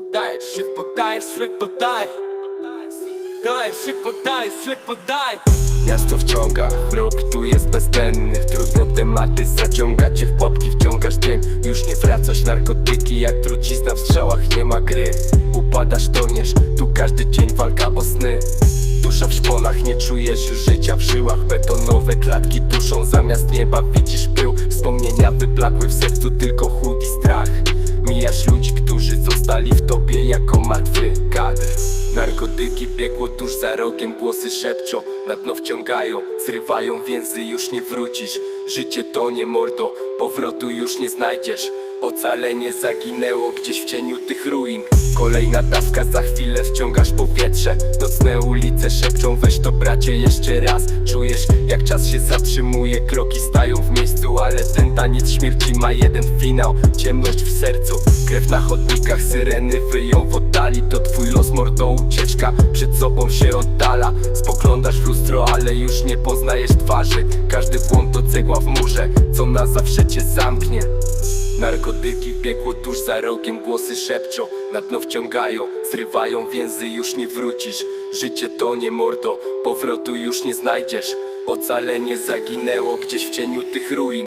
Daj, Miasto wciąga, mrok tu jest bezdenny Trudne tematy zaciąga cię w popki, wciągasz dym Już nie wracasz narkotyki, jak trucizna w strzałach nie ma gry. Upadasz, toniesz, tu każdy dzień walka o sny. Dusza w szponach, nie czujesz już życia w żyłach. Betonowe klatki duszą, zamiast nieba widzisz pył. Wspomnienia wyblakły w sercu, tylko chłód zostali w tobie jako martwy kadr Narkotyki biegło tuż za rogiem, głosy szepczą Na dno wciągają, zrywają więzy, już nie wrócisz. Życie to nie mordo, powrotu już nie znajdziesz Ocalenie zaginęło gdzieś w cieniu tych ruin. Kolejna dawka, za chwilę wciągasz powietrze. Nocne ulice szepczą, weź to bracie jeszcze raz. Czujesz jak czas się zatrzymuje, kroki stają w miejscu Ale ten taniec śmierci ma jeden finał. Ciemność w sercu, krew na chodnikach, syreny wyją w oddali. To twój los mordo ucieczka, przed sobą się oddala. Spoglądasz w lustro, ale już nie poznajesz twarzy. Każdy błąd to cegła w murze, co na zawsze cię zamknie. Narkotyki biegło tuż za rogiem, głosy szepczą Na dno wciągają, zrywają więzy, już nie wrócisz. Życie to nie mordo, powrotu już nie znajdziesz. Ocalenie zaginęło gdzieś w cieniu tych ruin